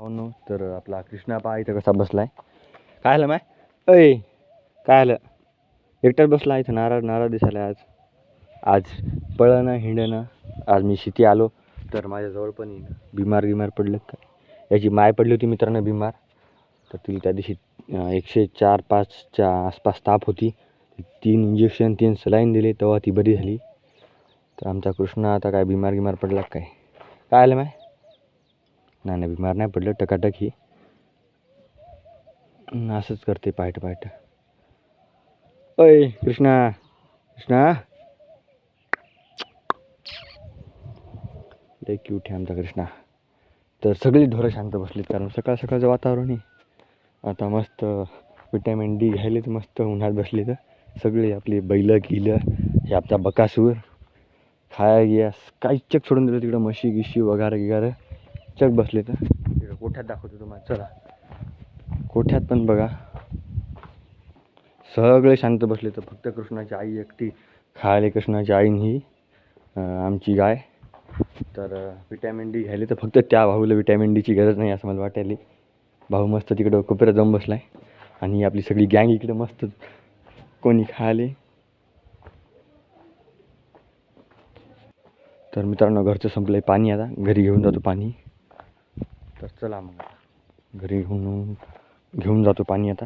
हो नो तर आपला कृष्णा पा इथं कसा बसलाय. काय आलं माय? अय काय आलं एकटाच बसला इथं नारळ नारळ दिसायला आज. आज पळणं हिंडणं आज मी शेती आलो तर माझ्याजवळ पण येईन बिमार बिमार पडलं काय? याची माय पडली होती मित्रांनो बिमार. तर तिला त्या दिवशी एकशे चार पाचच्या आसपास ताप होती. तीन इंजेक्शन तीन सलाईन दिले तेव्हा ती बरी झाली. तर आमचा कृष्णा आता काय बिमार गिमार पडला काय? काय आलं माय? नाही नाही बिमार नाही पडलं टकाटक. ही असंच करते पायट पायट अय कृष्णा कृष्णा. लय क्यूट आहे आमचा कृष्णा. तर सगळी ढोरं शांत बसलीत कारण सकाळ सकाळचं वातावरण आहे. आता मस्त विटॅमिन डी घ्यायला तर मस्त उन्हात बसली तर सगळी आपली बैलं गिलं हे आपला बकासूर. खाया गिया काही चक सोडून दिलं तिकडं म्हशी गिशी वगैरे गिगारं. चक बसले तर. कोठ्यात दाखवतो तुम्हाला? चला. कोठ्यात पण बघा. सगळे शांत बसले तर फक्त कृष्णाची आई एकटी खायला कृष्णाची आईन ही आमची गाय. तर विटॅमिन डी घ्यायला तर फक्त त्या भाऊला विटॅमिन डीची गरज नाही असं मला वाटायली. भाऊ मस्त तिकडं कोपऱ्यात जाऊन बसलाय. आणि आपली सगळी गँग इकडे मस्त कोणी खायले तर मित्रांनो घरचं संपलंय पाणी आता. घरी घेऊन जातो पाणी. चला मग आता. घरी घेऊन घेऊन जातो पाणी आता